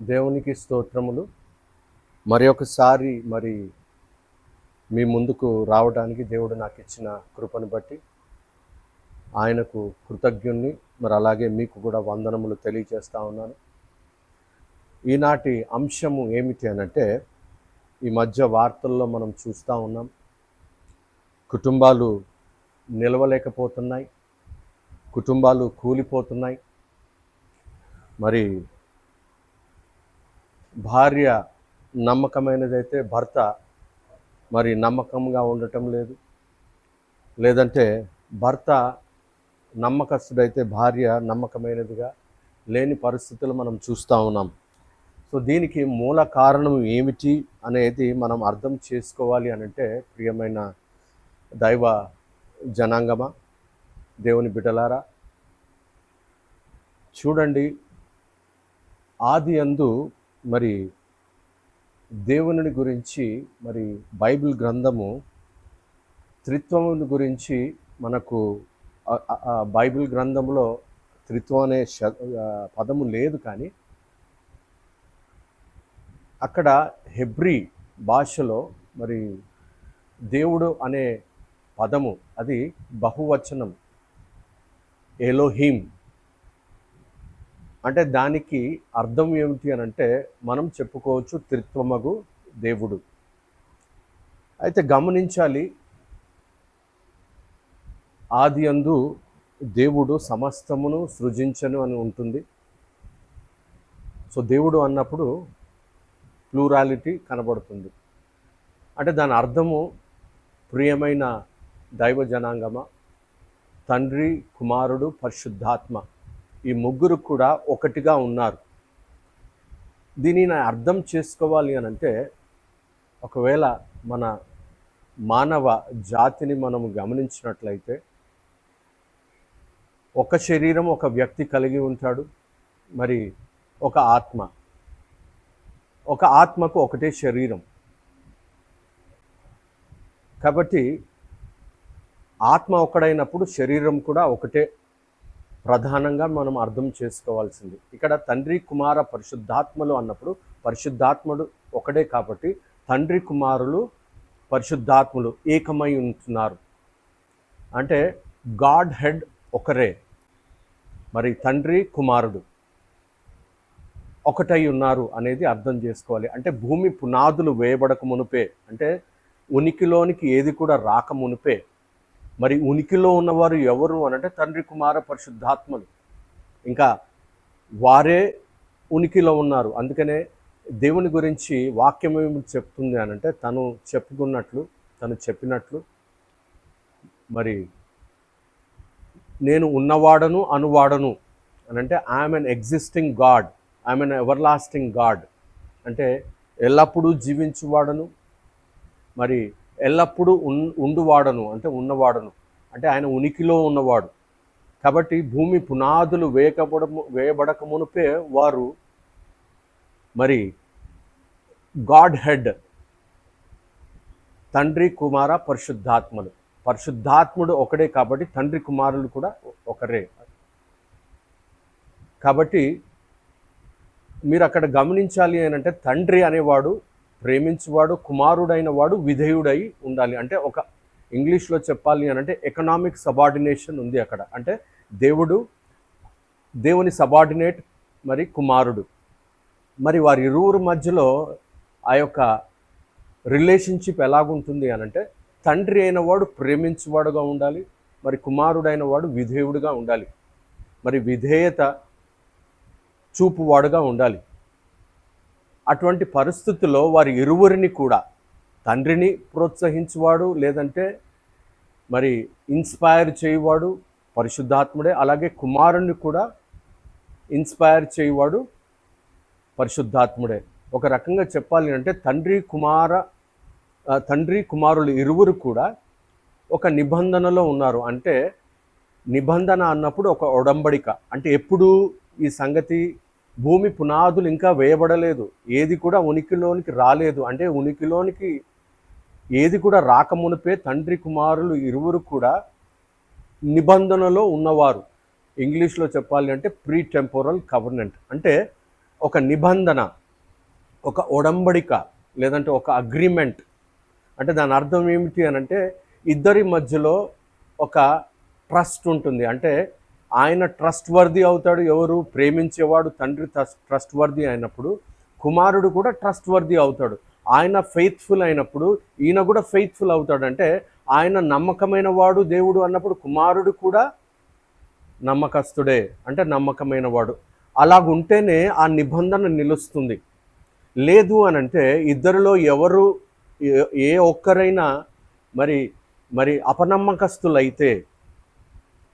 దేవునికి స్తోత్రములు. మరి ఒకసారి మరి మీ ముందుకు రావడానికి దేవుడు నాకు ఇచ్చిన కృపను బట్టి ఆయనకు కృతజ్ఞుణ్ణి మరి అలాగే మీకు కూడా వందనములు తెలియజేస్తా ఉన్నాను. ఈనాటి అంశము ఏమిటి అనంటే ఈ మధ్య వార్తల్లో మనం చూస్తూ ఉన్నాం కుటుంబాలు నిలవలేకపోతున్నాయి కుటుంబాలు కూలిపోతున్నాయి. మరి భార్య నమ్మకమైనదైతే భర్త మరి నమ్మకంగా ఉండటం లేదు. లేదంటే భర్త నమ్మకస్తుడైతే భార్య నమ్మకమైనదిగా లేని పరిస్థితులు మనం చూస్తూ ఉన్నాం. సో దీనికి మూల కారణం ఏమిటి అనేది మనం అర్థం చేసుకోవాలి అని అంటే ప్రియమైన దైవ జనాంగమా దేవుని బిడ్డలారా చూడండి ఆది అందు మరి దేవుని గురించి మరి బైబిల్ గ్రంథము త్రిత్వముని గురించి మనకు బైబిల్ గ్రంథంలో త్రిత్వం అనే శ పదము లేదు కానీ అక్కడ హెబ్రీ భాషలో మరి దేవుడు అనే పదము అది బహువచనం. ఎలోహీమ్ అంటే దానికి అర్థం ఏమిటి అని అంటే మనం చెప్పుకోవచ్చు త్రిత్వమగు దేవుడు. అయితే గమనించాలి ఆది అందు దేవుడు సమస్తమును సృజించను అని ఉంటుంది. సో దేవుడు అన్నప్పుడు ప్లూరాలిటీ కనబడుతుంది. అంటే దాని అర్థము ప్రియమైన దైవ జనాంగమ తండ్రి కుమారుడు పరిశుద్ధాత్మ. ఈ ముగ్గురు కూడా ఒకటిగా ఉన్నారు. దీనిని అర్థం చేసుకోవాలి అని అంటే ఒకవేళ మన మానవ జాతిని మనం గమనించినట్లయితే ఒక శరీరం ఒక వ్యక్తి కలిగి ఉంటాడు మరి ఒక ఆత్మ. ఒక ఆత్మకు ఒకటే శరీరం. కాబట్టి ఆత్మ ఒకడైనప్పుడు శరీరం కూడా ఒకటే ప్రధానంగా మనం అర్థం చేసుకోవాల్సింది. ఇక్కడ తండ్రి కుమార పరిశుద్ధాత్మలు అన్నప్పుడు పరిశుద్ధాత్ముడు ఒకడే కాబట్టి తండ్రి కుమారులు పరిశుద్ధాత్ములు ఏకమై ఉంటున్నారు. అంటే గాడ్ హెడ్ ఒకరే. మరి తండ్రి కుమారుడు ఒకటై ఉన్నారు అనేది అర్థం చేసుకోవాలి. అంటే భూమి పునాదులు వేయబడక మునుపే అంటే ఉనికిలోనికి ఏది కూడా రాక మునిపే మరి ఉనికిలో ఉన్నవారు ఎవరు అనంటే తండ్రి కుమార పరిశుద్ధాత్మలు. ఇంకా వారే ఉనికిలో ఉన్నారు. అందుకనే దేవుని గురించి వాక్యం ఏమి చెప్తుంది అనంటే తను చెప్పుకున్నట్లు తను చెప్పినట్లు మరి నేను ఉన్నవాడను అనువాడను అనంటే I'm an existing God I'm an everlasting God అంటే ఎల్లప్పుడూ జీవించువాడను. మరి ఎల్లప్పుడూ ఉన్ ఉండువాడను అంటే ఉన్నవాడను. అంటే ఆయన ఉనికిలో ఉన్నవాడు. కాబట్టి భూమి పునాదులు వేయకబడము వేయబడక మునిపే వారు మరి గాడ్ హెడ్ తండ్రి కుమార పరిశుద్ధాత్మలు. పరిశుద్ధాత్ముడు ఒకడే కాబట్టి తండ్రి కుమారులు కూడా ఒకరే. కాబట్టి మీరు అక్కడ గమనించాలి అని అంటే తండ్రి అనేవాడు ప్రేమించువాడు కుమారుడైన వాడు విధేయుడై ఉండాలి. అంటే ఒక ఇంగ్లీష్లో చెప్పాలి అని అంటే ఎకనామిక్ సబార్డినేషన్ ఉంది అక్కడ. అంటే దేవుడు దేవుని సబార్డినేట్ మరి కుమారుడు. మరి వారి ఇరువురు మధ్యలో ఆ యొక్క రిలేషన్షిప్ ఎలాగుంటుంది అని అంటే తండ్రి అయిన వాడు ప్రేమించువాడుగా ఉండాలి మరి కుమారుడైన వాడు విధేయుడుగా ఉండాలి. మరి విధేయత చూపువాడుగా ఉండాలి. అటువంటి పరిస్థితుల్లో వారి ఇరువురిని కూడా తండ్రిని ప్రోత్సహించువాడు లేదంటే మరి ఇన్స్పైర్ చేయవాడు పరిశుద్ధాత్ముడే అలాగే కుమారుణ్ణి కూడా ఇన్స్పైర్ చేయవాడు పరిశుద్ధాత్ముడే. ఒక రకంగా చెప్పాలి అంటే తండ్రి కుమార తండ్రి కుమారులు ఇరువురు కూడా ఒక నిబంధనలో ఉన్నారు. అంటే నిబంధన అన్నప్పుడు ఒక ఒడంబడిక. అంటే ఎప్పుడు ఈ సంగతి భూమి పునాదులు ఇంకా వేయబడలేదు. ఏది కూడా ఉనికిలోనికి రాలేదు. అంటే ఉనికిలోనికి ఏది కూడా రాకమునిపే తండ్రి కుమారులు ఇరువురు కూడా నిబంధనలో ఉన్నవారు. ఇంగ్లీష్లో చెప్పాలి అంటే ప్రీ టెంపోరల్ కవర్నెంట్ అంటే ఒక నిబంధన ఒక ఒడంబడిక లేదంటే ఒక అగ్రిమెంట్ అంటే దాని అర్థం ఏమిటి అని అంటే ఇద్దరి మధ్యలో ఒక ట్రస్ట్ ఉంటుంది. అంటే ఆయన ట్రస్ట్ వర్ది అవుతాడు ఎవరు ప్రేమించేవాడు తండ్రి ట్రస్ట్ వర్ది అయినప్పుడు కుమారుడు కూడా ట్రస్ట్ వర్ది అవుతాడు. ఆయన ఫెయిత్ఫుల్ అయినప్పుడు ఈయన కూడా ఫెయిత్ఫుల్ అవుతాడు అంటే ఆయన నమ్మకమైన వాడు దేవుడు అన్నప్పుడు కుమారుడు కూడా నమ్మకస్తుడే అంటే నమ్మకమైన వాడు అలాగుంటేనే ఆ నిబంధన నిలుస్తుంది. లేదు అని అంటే ఇద్దరిలో ఎవరు ఏ- ఒక్కరైనా మరి మరి అపనమ్మకస్తులైతే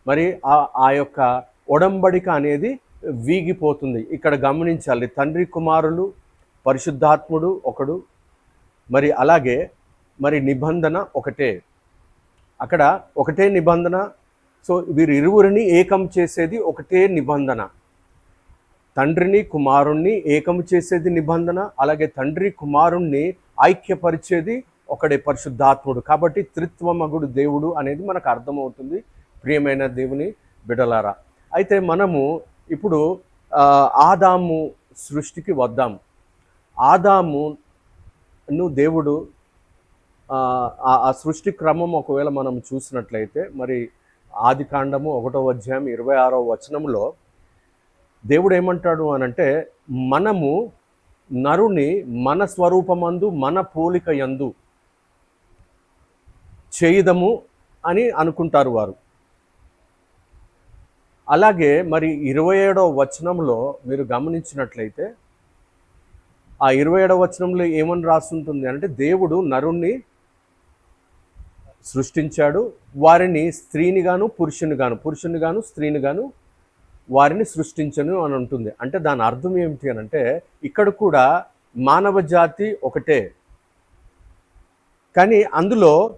మరి ఆ ఆ యొక్క ఒడంబడిక అనేది వీగిపోతుంది. ఇక్కడ గమనించాలి తండ్రి కుమారులు పరిశుద్ధాత్ముడు ఒకడు మరి అలాగే మరి నిబంధన ఒకటే. అక్కడ ఒకటే నిబంధన సో వీరు ఇరువురిని ఏకం చేసేది ఒకటే నిబంధన. తండ్రిని కుమారుణ్ణి ఏకం చేసేది నిబంధన అలాగే తండ్రి కుమారుణ్ణి ఐక్యపరిచేది ఒకడే పరిశుద్ధాత్ముడు. కాబట్టి త్రిత్వమగుడు దేవుడు అనేది మనకు అర్థమవుతుంది. ప్రియమైన దేవుని బిడలారా అయితే మనము ఇప్పుడు ఆదాము సృష్టికి వద్దాం. ఆదామును దేవుడు ఆ, సృష్టి క్రమం ఒకవేళ మనం చూసినట్లయితే మరి ఆది కాండము ఒకటో అధ్యాయం ఇరవై ఆరో వచనంలో దేవుడు ఏమంటాడు అని అంటే మనము నరుని మన స్వరూపమందు మన పోలిక యందు చేయదము అని అనుకుంటారు వారు. అలాగే మరి ఇరవై ఏడవ వచనంలో మీరు గమనించినట్లయితే ఆ ఇరవై ఏడవ వచనంలో ఏమని రాస్తుంటుంది అంటే దేవుడు నరుణ్ణి సృష్టించాడు వారిని స్త్రీని గాను పురుషుని గాను పురుషుని గాను స్త్రీని గాను వారిని సృష్టించను అని ఉంటుంది అంటే దాని అర్థం ఏమిటి అని అంటే ఇక్కడ కూడా మానవ జాతి ఒకటే. కానీ అందులో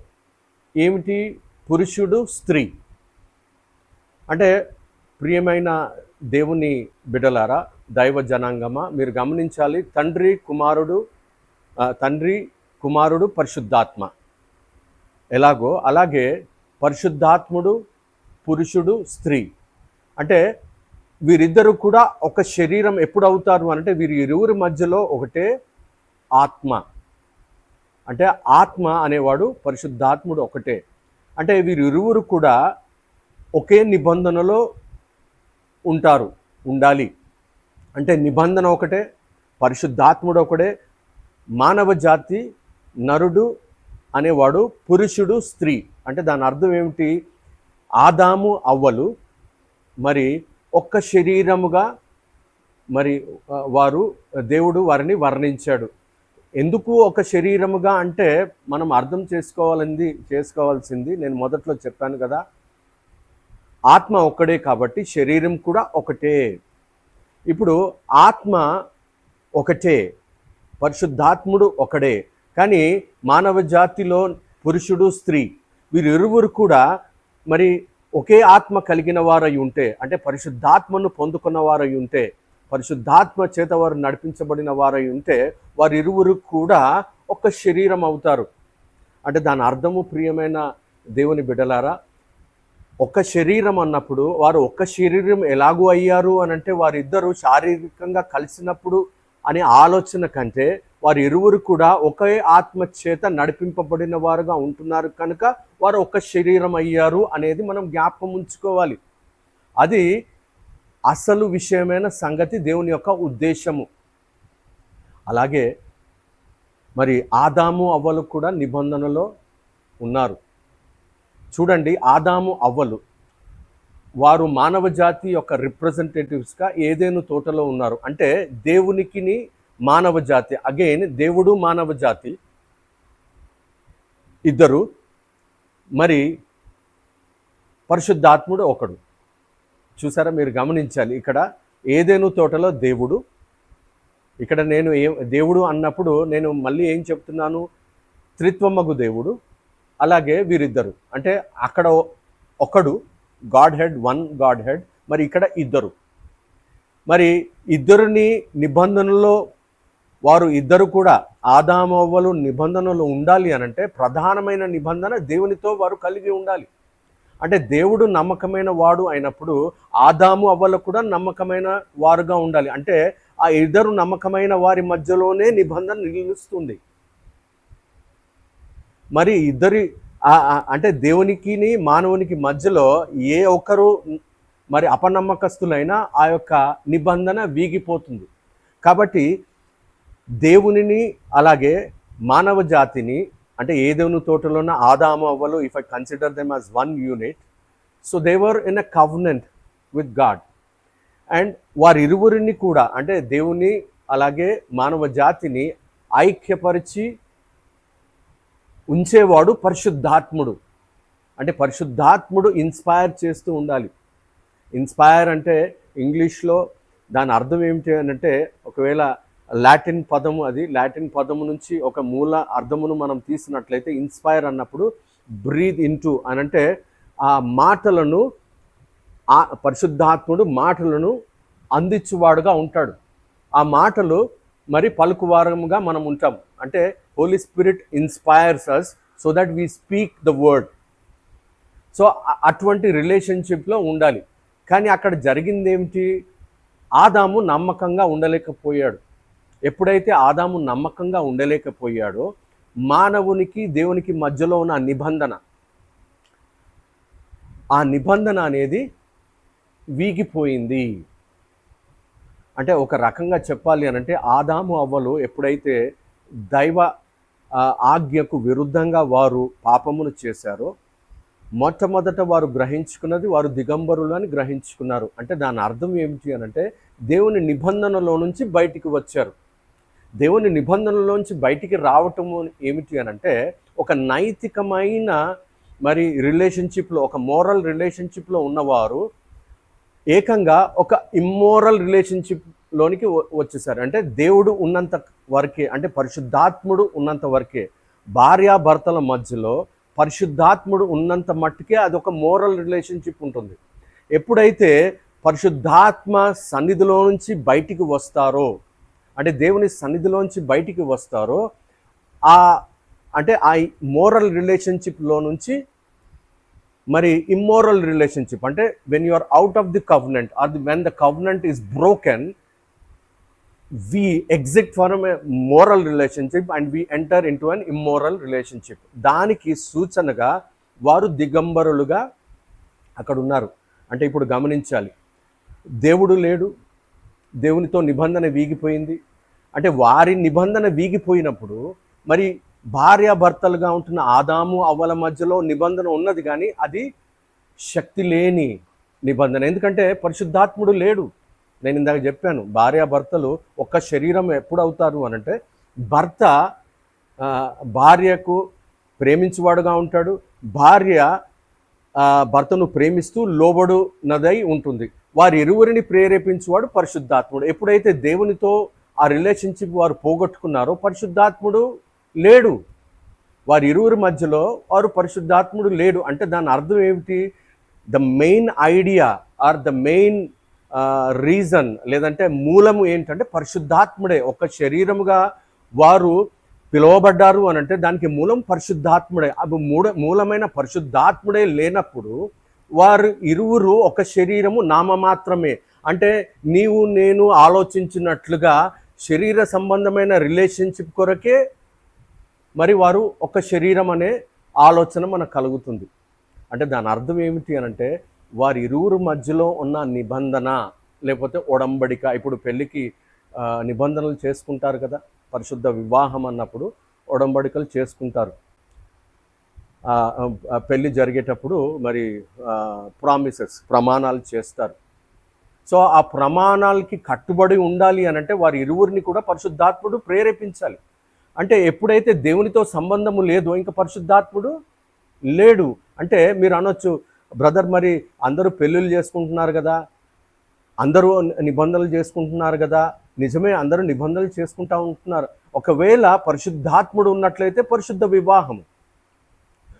ఏమిటి? పురుషుడు స్త్రీ. అంటే ప్రియమైన దేవుని బిడలారా దైవ జనాంగమా మీరు గమనించాలి తండ్రి కుమారుడు తండ్రి కుమారుడు పరిశుద్ధాత్మ. ఎలాగో అలాగే పరిశుద్ధాత్ముడు పురుషుడు స్త్రీ. అంటే వీరిద్దరూ కూడా ఒక శరీరం ఎప్పుడు అవుతారు అంటే వీరి ఇరువురి మధ్యలో ఒకటే ఆత్మ. అంటే ఆత్మ అనేవాడు పరిశుద్ధాత్ముడు ఒకటే. అంటే వీరిరువురు కూడా ఒకే నిబంధనలో ఉంటారు ఉండాలి. అంటే నిబంధన ఒకటే పరిశుద్ధాత్ముడు ఒకటే మానవ జాతి నరుడు అనేవాడు పురుషుడు స్త్రీ. అంటే దాని అర్థం ఏమిటి? ఆదాము అవ్వలు మరి ఒక్క శరీరముగా మరి వారు దేవుడు వారిని వర్ణించాడు. ఎందుకు ఒక శరీరముగా? అంటే మనం అర్థం చేసుకోవాలంది చేసుకోవాల్సింది నేను మొదట్లో చెప్పాను కదా ఆత్మ ఒక్కడే కాబట్టి శరీరం కూడా ఒకటే. ఇప్పుడు ఆత్మ ఒకటే పరిశుద్ధాత్ముడు ఒకడే. కానీ మానవ జాతిలో పురుషుడు స్త్రీ వీరిరువురు కూడా మరి ఒకే ఆత్మ కలిగిన వారై ఉంటే అంటే పరిశుద్ధాత్మను పొందుకున్న వారై ఉంటే పరిశుద్ధాత్మ చేత వారు నడిపించబడిన వారై ఉంటే వారిరువురు కూడా ఒక శరీరం అవుతారు. అంటే దాని అర్థము ప్రియమైన దేవుని బిడలారా ఒక శరీరం అన్నప్పుడు వారు ఒక్క శరీరం ఎలాగూ అయ్యారు అని అంటే వారిద్దరూ శారీరకంగా కలిసినప్పుడు అనే ఆలోచన కంటే వారి ఇరువురు కూడా ఒకే ఆత్మ చేత నడిపింపబడిన వారుగా ఉంటున్నారు కనుక వారు ఒక శరీరం అయ్యారు అనేది మనం జ్ఞాపకం ఉంచుకోవాలి. అది అసలు విషయమైన సంగతి దేవుని యొక్క ఉద్దేశము. అలాగే మరి ఆదాము అవ్వలు కూడా నిబంధనలో ఉన్నారు. చూడండి ఆదాము అవ్వలు. వారు మానవ జాతి యొక్క రిప్రజెంటేటివ్స్గా ఏదేను తోటలో ఉన్నారు? అంటే దేవునికిని మానవ జాతి అగైన్ దేవుడు మానవ జాతి ఇద్దరు. మరి పరిశుద్ధాత్ముడు ఒకడు. చూసారా? మీరు గమనించాలి. ఇక్కడ ఏదేను తోటలో దేవుడు? ఇక్కడ నేను ఏ దేవుడు అన్నప్పుడు నేను మళ్ళీ ఏం చెప్తున్నాను? త్రిత్వమగు దేవుడు. అలాగే వీరిద్దరు. అంటే అక్కడ ఒకడు Godhead one Godhead మరి ఇక్కడ ఇద్దరు. మరి ఇద్దరిని నిబంధనలో వారు ఇద్దరు కూడా ఆదామవ్వలు నిబంధనలు ఉండాలి అని అంటే ప్రధానమైన నిబంధన దేవునితో వారు కలిగి ఉండాలి. అంటే దేవుడు నమ్మకమైన వాడు అయినప్పుడు ఆదాము అవ్వలు కూడా నమ్మకమైన వారుగా ఉండాలి. అంటే ఆ ఇద్దరు నమ్మకమైన వారి మధ్యలోనే నిబంధన నిలుస్తుంది. మరి ఇద్దరి అంటే దేవునికిని మానవునికి మధ్యలో ఏ ఒక్కరు మరి అపనమ్మకస్తులైనా ఆ యొక్క నిబంధన వీగిపోతుంది. కాబట్టి దేవునిని అలాగే మానవ జాతిని అంటే ఏ దేవుని తోటలో ఉన్న ఆదాము అవ్వలు if I consider them as one unit so they were in a covenant with God and వారి ఇరువురిని కూడా అంటే దేవుని అలాగే మానవ జాతిని ఐక్యపరిచి ఉంచేవాడు పరిశుద్ధాత్ముడు. అంటే పరిశుద్ధాత్ముడు ఇన్స్పైర్ చేస్తూ ఉండాలి. ఇన్స్పైర్ అంటే ఇంగ్లీష్లో దాని అర్థం ఏమిటి అని అంటే ఒకవేళ లాటిన్ పదము అది లాటిన్ పదము నుంచి ఒక మూల అర్థమును మనం తీసినట్లయితే ఇన్స్పైర్ అన్నప్పుడు బ్రీద్ ఇంటూ అని అంటే ఆ మాటలను ఆ పరిశుద్ధాత్ముడు మాటలను అందించువాడుగా ఉంటాడు. ఆ మాటలు మరి పలుకువారముగా మనం ఉంటాం. అంటే Holy Spirit inspires us so that we speak the word so అటువంటి రిలేషన్షిప్లో ఉండాలి. కానీ అక్కడ జరిగింది ఏమిటి ఆదాము నమ్మకంగా ఉండలేకపోయాడు. ఎప్పుడైతే ఆదాము నమ్మకంగా ఉండలేకపోయాడో మానవునికి దేవునికి మధ్యలో ఉన్న నిబంధన ఆ నిబంధన అనేది వీగిపోయింది. అంటే ఒక రకంగా చెప్పాలి అని అంటే ఆదాము అవ్వలు ఎప్పుడైతే దైవ ఆజ్ఞకు విరుద్ధంగా వారు పాపమును చేశారో మొట్టమొదట వారు గ్రహించుకున్నది వారు దిగంబరులు అని గ్రహించుకున్నారు. అంటే దాని అర్థం ఏమిటి అని అంటే దేవుని నిబంధనలో నుంచి బయటికి వచ్చారు. దేవుని నిబంధనలోంచి బయటికి రావటము ఏమిటి అని అంటే ఒక నైతికమైన మరి రిలేషన్షిప్లో ఒక మోరల్ రిలేషన్షిప్లో ఉన్నవారు ఏకంగా ఒక ఇమ్మోరల్ రిలేషన్షిప్లోనికి వచ్చేసారు. అంటే దేవుడు ఉన్నంత వరకే అంటే పరిశుద్ధాత్ముడు ఉన్నంత వరకే భార్యాభర్తల మధ్యలో పరిశుద్ధాత్ముడు ఉన్నంత మట్టుకే అది ఒక మోరల్ రిలేషన్షిప్ ఉంటుంది. ఎప్పుడైతే పరిశుద్ధాత్మ సన్నిధిలో నుంచి బయటికి వస్తారో అంటే దేవుని సన్నిధిలోంచి బయటికి వస్తారో ఆ అంటే ఆ మోరల్ రిలేషన్షిప్లో నుంచి మరి ఇమ్మోరల్ రిలేషన్షిప్ అంటే when you are out of the covenant or the when the covenant is broken we exit for moral relationship and we enter into an immoral relationship దానికి సూచనగా వారు దిగంబరులుగా అక్కడ ఉన్నారు. అంటే ఇప్పుడు గమనించాలి. దేవుడు లేడు. దేవునితో నిబంధన వీగిపోయింది. అంటే వారి నిబంధన వీగిపోయినప్పుడు మరి భార్యాభర్తలుగా ఉంటున్న ఆదాము అవ్వల మధ్యలో నిబంధన ఉన్నది కానీ అది శక్తి లేని నిబంధన. ఎందుకంటే పరిశుద్ధాత్ముడు లేడు. నేను ఇందాక చెప్పాను భార్యాభర్తలు ఒక్క శరీరం ఎప్పుడు అవుతారు అని అంటే భర్త భార్యకు ప్రేమించువాడుగా ఉంటాడు భార్య భర్తను ప్రేమిస్తూ లోబడునదై ఉంటుంది. వారి ఇరువురిని ప్రేరేపించువాడు పరిశుద్ధాత్ముడు. ఎప్పుడైతే దేవునితో ఆ రిలేషన్షిప్ వారు పోగొట్టుకున్నారో పరిశుద్ధాత్ముడు లేడు. వారి ఇరువురి మధ్యలో వారు పరిశుద్ధాత్ముడు లేడు. అంటే దాని అర్థం ఏమిటి? The main idea or the main reason లేదంటే మూలము ఏంటంటే పరిశుద్ధాత్ముడే. ఒక శరీరముగా వారు పిలువబడ్డారు అని అంటే దానికి మూలం పరిశుద్ధాత్ముడే. అవి మూల మూలమైన పరిశుద్ధాత్ముడే లేనప్పుడు వారు ఇరువురు ఒక శరీరము నామమాత్రమే. అంటే నీవు నేను ఆలోచించినట్లుగా శరీర సంబంధమైన రిలేషన్షిప్ కొరకే మరి వారు ఒక శరీరం అనే ఆలోచన మనకు కలుగుతుంది. అంటే దాని అర్థం ఏమిటి అని అంటే వారి ఇరువురు మధ్యలో ఉన్న నిబంధన లేకపోతే ఒడంబడిక ఇప్పుడు పెళ్ళికి నిబంధనలు చేసుకుంటారు కదా పరిశుద్ధ వివాహం అన్నప్పుడు ఒడంబడికలు చేసుకుంటారు. పెళ్ళి జరిగేటప్పుడు మరి ప్రామిసెస్ ప్రమాణాలు చేస్తారు. సో ఆ ప్రమాణాలకి కట్టుబడి ఉండాలి అని అంటే వారి ఇరువురిని కూడా పరిశుద్ధాత్ముడు ప్రేరేపించాలి. అంటే ఎప్పుడైతే దేవునితో సంబంధము లేదో ఇంకా పరిశుద్ధాత్ముడు లేడు అంటే మీరు అనొచ్చు బ్రదర్ మరి అందరూ పెళ్ళిళ్ళు చేసుకుంటున్నారు కదా అందరూ నిబంధనలు చేసుకుంటున్నారు కదా నిజమే అందరూ నిబంధనలు చేసుకుంటా ఉంటున్నారు. ఒకవేళ పరిశుద్ధాత్ముడు ఉన్నట్లయితే పరిశుద్ధ వివాహం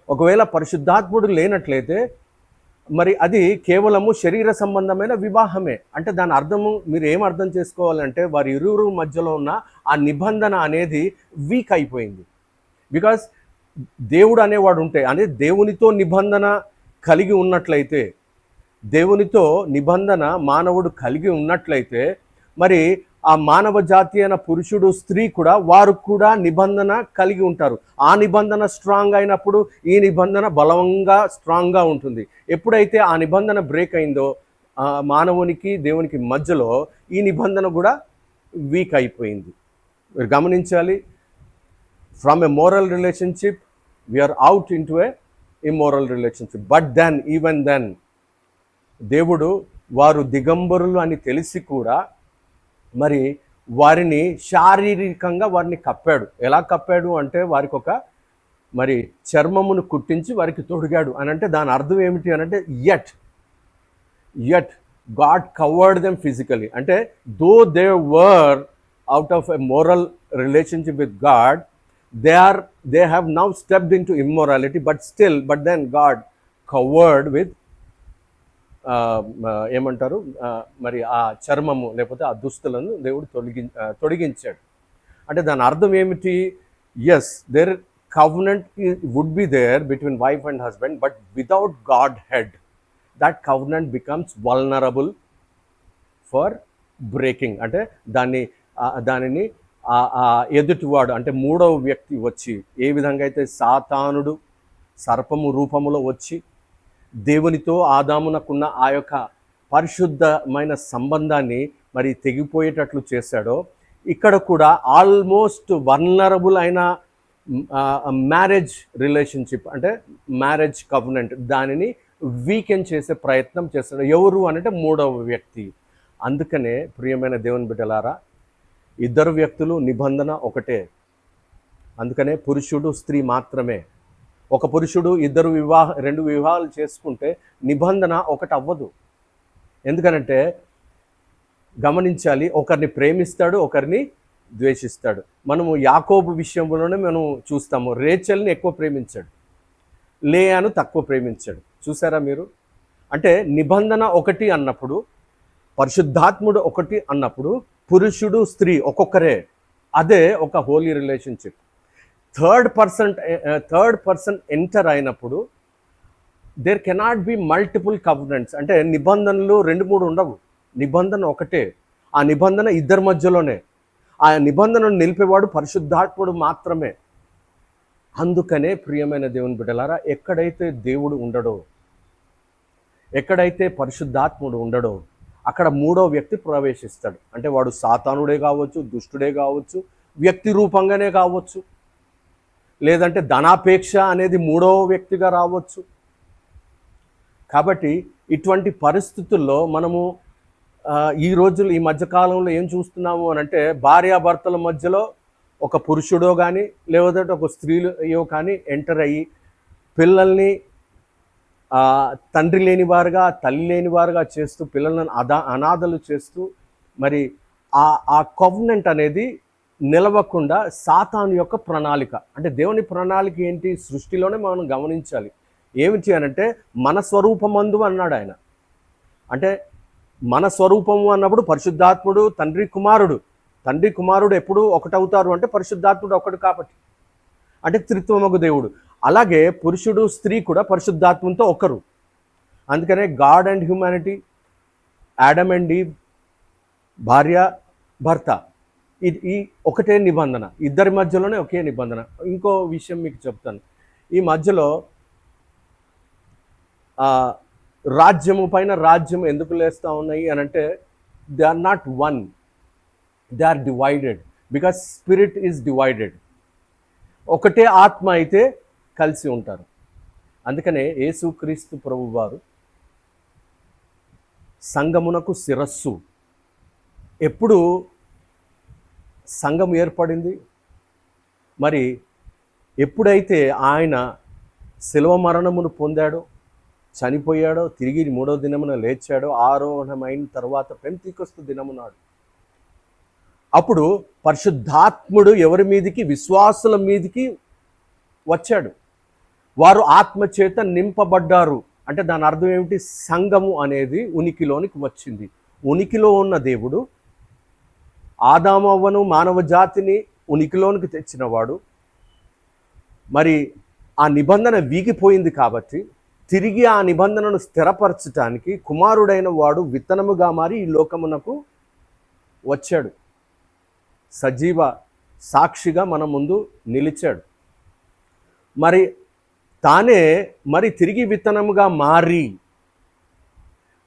ఒకవేళ పరిశుద్ధాత్ముడు లేనట్లయితే మరి అది కేవలము శరీర సంబంధమైన వివాహమే. అంటే దాని అర్థము మీరు ఏం అర్థం చేసుకోవాలంటే వారి ఇరువురు మధ్యలో ఉన్న ఆ నిబంధన అనేది వీక్ అయిపోయింది. బికాస్ దేవుడు అనేవాడు ఉంటే అంటే దేవునితో నిబంధన కలిగి ఉన్నట్లయితే దేవునితో నిబంధన మానవుడు కలిగి ఉన్నట్లయితే మరి ఆ మానవ జాతి అయిన పురుషుడు స్త్రీ కూడా వారు కూడా నిబంధన కలిగి ఉంటారు. ఆ నిబంధన స్ట్రాంగ్ అయినప్పుడు ఈ నిబంధన బలంగా స్ట్రాంగ్గా ఉంటుంది. ఎప్పుడైతే ఆ నిబంధన బ్రేక్ అయిందో మానవునికి దేవునికి మధ్యలో ఈ నిబంధన కూడా వీక్ అయిపోయింది. మీరు గమనించాలి from a moral relationship we are out into a immoral relationship but then even then దేవుడు వారు దిగంబరులు అని తెలిసి కూడా మరి వారిని శారీరకంగా వారిని కప్పాడు. ఎలా కప్పాడు అంటే వారికి ఒక మరి చర్మమును కుట్టించి వారికి తొడిగాడు అని అంటే దాని అర్థం ఏమిటి అని అంటే yet yet God covered them physically అంటే though they were out of a moral relationship with God they are they have now stepped into immorality but still but then God covered with ఏమంటారు? మరి ఆ చర్మము లేకపోతే ఆ దుస్తులను దేవుడు తొలగి తొడిగించాడు. అంటే దాని అర్థం ఏమిటి? Yes there covenant would be there between wife and husband but without Godhead that covenant becomes vulnerable for breaking అంటే దాన్ని దానిని ఎదుటివాడు అంటే మూడవ వ్యక్తి వచ్చి ఏ విధంగా అయితే సాతానుడు సర్పము రూపములో వచ్చి దేవునితో ఆదామునకున్న ఆ యొక్క పరిశుద్ధమైన సంబంధాన్ని మరి తెగిపోయేటట్లు చేశాడో ఇక్కడ కూడా ఆల్మోస్ట్ వర్నరబుల్ అయిన మ్యారేజ్ రిలేషన్షిప్ అంటే మ్యారేజ్ కవర్నెంట్ దానిని వీకెండ్ చేసే ప్రయత్నం చేస్తాడు. ఎవరు అంటే మూడవ వ్యక్తి. అందుకనే ప్రియమైన దేవుని బిడ్డలారా ఇద్దరు వ్యక్తులు నిబంధన ఒకటే. అందుకనే పురుషుడు స్త్రీ మాత్రమే. ఒక పురుషుడు ఇద్దరు వివాహ రెండు వివాహాలు చేసుకుంటే నిబంధన ఒకటి అవ్వదు. ఎందుకనంటే గమనించాలి ఒకరిని ప్రేమిస్తాడు ఒకరిని ద్వేషిస్తాడు. మనము యాకోబు విషయంలోనే మనం చూస్తాము రేచల్ని ఎక్కువ ప్రేమించాడు లేయాను తక్కువ ప్రేమించాడు. చూసారా మీరు? అంటే నిబంధన ఒకటి అన్నప్పుడు పరిశుద్ధాత్ముడు ఒకటి అన్నప్పుడు పురుషుడు స్త్రీ ఒక్కొక్కరే. అదే ఒక holy relationship. Third person third person enter అయినప్పుడు there cannot be multiple covenants. అంటే నిబంధనలు రెండు మూడు ఉండవు. నిబంధన ఒకటే. ఆ నిబంధన ఇద్దరి మధ్యలోనే. ఆ నిబంధనను నిలిపేవాడు పరిశుద్ధాత్ముడు మాత్రమే. అందుకనే ప్రియమైన దేవుని బిడ్డలారా ఎక్కడైతే దేవుడు ఉండడో ఎక్కడైతే పరిశుద్ధాత్ముడు ఉండడో అక్కడ మూడో వ్యక్తి ప్రవేశిస్తాడు. అంటే వాడు సాతానుడే కావచ్చు దుష్టుడే కావచ్చు వ్యక్తి రూపంగానే కావచ్చు. లేదంటే ధనాపేక్ష అనేది మూడవ వ్యక్తిగా రావచ్చు. కాబట్టి ఇటువంటి పరిస్థితుల్లో మనము ఈ రోజులు ఈ మధ్యకాలంలో ఏం చూస్తున్నాము అని అంటే భార్యాభర్తల మధ్యలో ఒక పురుషుడో కానీ లేదంటే ఒక స్త్రీలో కానీ ఎంటర్ అయ్యి పిల్లల్ని తండ్రి లేని వారుగా తల్లి లేని వారుగా చేస్తూ పిల్లలను అదా అనాథలు చేస్తూ మరి ఆ ఆ కవర్నెంట్ అనేది నిలవకుండా సాతాను యొక్క ప్రణాళిక. అంటే దేవుని ప్రణాళిక ఏంటి? సృష్టిలోనే మనం గమనించాలి. ఏమిటి అనంటే మన స్వరూపమందు అన్నాడు ఆయన. అంటే మన స్వరూపము అన్నప్పుడు పరిశుద్ధాత్ముడు తండ్రి కుమారుడు. తండ్రి కుమారుడు ఎప్పుడు ఒకటవుతారు అంటే పరిశుద్ధాత్ముడు ఒకడు కాబట్టి. అంటే త్రిత్వమగు దేవుడు. అలాగే పురుషుడు స్త్రీ కూడా పరిశుద్ధాత్మంతో ఒకరు. అందుకనే God and humanity Adam and ఈ భార్య భర్త ఇది ఈ ఒకటే నిబంధన. ఇద్దరి మధ్యలోనే ఒకే నిబంధన. ఇంకో విషయం మీకు చెప్తాను. ఈ మధ్యలో రాజ్యము పైన రాజ్యం ఎందుకు లేస్తూ ఉన్నాయి అని అంటే they are not one they are divided. Because spirit is divided. ఒకటే ఆత్మ అయితే కలిసి ఉంటారు. అందుకనే యేసుక్రీస్తు ప్రభు వారు సంగమునకు శిరస్సు. ఎప్పుడు సంఘం ఏర్పడింది? మరి ఎప్పుడైతే ఆయన శిలవ మరణమును పొందాడో చనిపోయాడో తిరిగి మూడో దినమున లేచాడో ఆరోహణమైన తర్వాత పెంతికొస్తు దినము నాడు. అప్పుడు పరిశుద్ధాత్ముడు ఎవరి మీదికి విశ్వాసుల మీదికి వచ్చాడు. వారు ఆత్మ చేత నింపబడ్డారు. అంటే దాని అర్థం ఏమిటి? సంఘము అనేది ఉనికిలోనికి వచ్చింది. ఉనికిలో ఉన్న దేవుడు ఆదామవ్వను మానవ జాతిని ఉనికిలోనికి తెచ్చినవాడు. మరి ఆ నిబంధన వీగిపోయింది కాబట్టి తిరిగి ఆ నిబంధనను స్థిరపరచటానికి కుమారుడైన వాడు విత్తనముగా మారి ఈ లోకమునకు వచ్చాడు. సజీవ సాక్షిగా మన ముందు నిలిచాడు. మరి తానే మరి తిరిగి విత్తనముగా మారి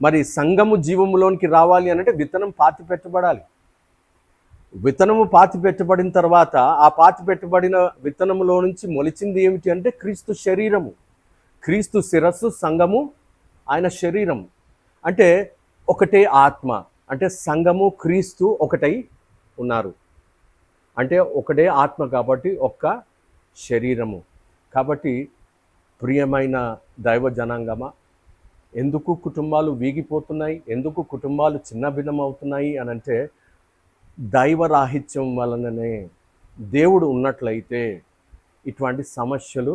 మరి సంఘము జీవములోనికి రావాలి అని అంటే విత్తనం పాతి పెట్టబడాలి. విత్తనము పాతి పెట్టబడిన తర్వాత ఆ పాతి పెట్టబడిన విత్తనములో నుంచి మొలిచింది ఏమిటి అంటే క్రీస్తు శరీరము. క్రీస్తు శిరస్సు సంఘము ఆయన శరీరం అంటే ఒకటే ఆత్మ అంటే సంఘము క్రీస్తు ఒకటై ఉన్నారు. అంటే ఒకటే ఆత్మ కాబట్టి ఒక్క శరీరము. కాబట్టి ప్రియమైన దైవ జనాంగమా? ఎందుకు కుటుంబాలు వీగిపోతున్నాయి? ఎందుకు కుటుంబాలు చిన్నభిన్నం అవుతున్నాయి అని అంటే దైవరాహిత్యం వలననే దేవుడు ఉన్నట్లయితే ఇటువంటి సమస్యలు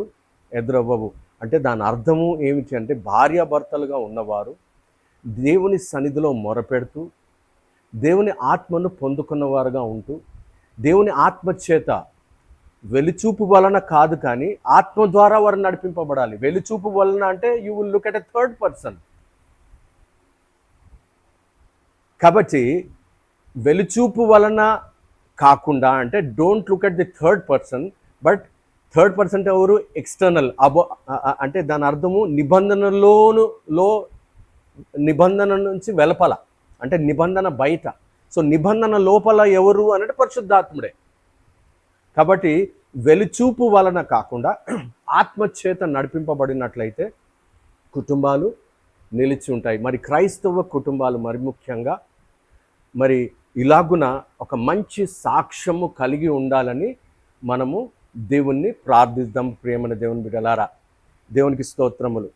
ఎదురవ్వవు. అంటే దాని అర్థము ఏమిటి అంటే భార్యాభర్తలుగా ఉన్నవారు దేవుని సన్నిధిలో మొరపెడుతూ దేవుని ఆత్మను పొందుకున్నవారుగా ఉంటూ దేవుని ఆత్మ చేత వెలుచూపు వలన కాదు కానీ ఆత్మ ద్వారా వారు నడిపింపబడాలి. వెలుచూపు వలన అంటే you will look at a third person కాబట్టి వెలుచూపు వలన కాకుండా అంటే don't look at the third person but third person ఎవరు? ఎక్స్టర్నల్ అబో అంటే దాని అర్థము నిబంధనలోను లో నిబంధన నుంచి వెలపల. అంటే నిబంధన బయట. సో నిబంధన లోపల ఎవరు? అంటే పరిశుద్ధాత్ముడే. కాబట్టి వెలుచూపు వలన కాకుండా ఆత్మచేత నడిపింపబడినట్లయితే కుటుంబాలు నిలిచి ఉంటాయి. మరి క్రైస్తవ కుటుంబాలు మరి ముఖ్యంగా మరి ఇలాగున ఒక మంచి సాక్ష్యము కలిగి ఉండాలని మనము దేవుణ్ణి ప్రార్థిద్దాం ప్రియమైన దేవుని బిడ్డలారా. దేవునికి స్తోత్రములు.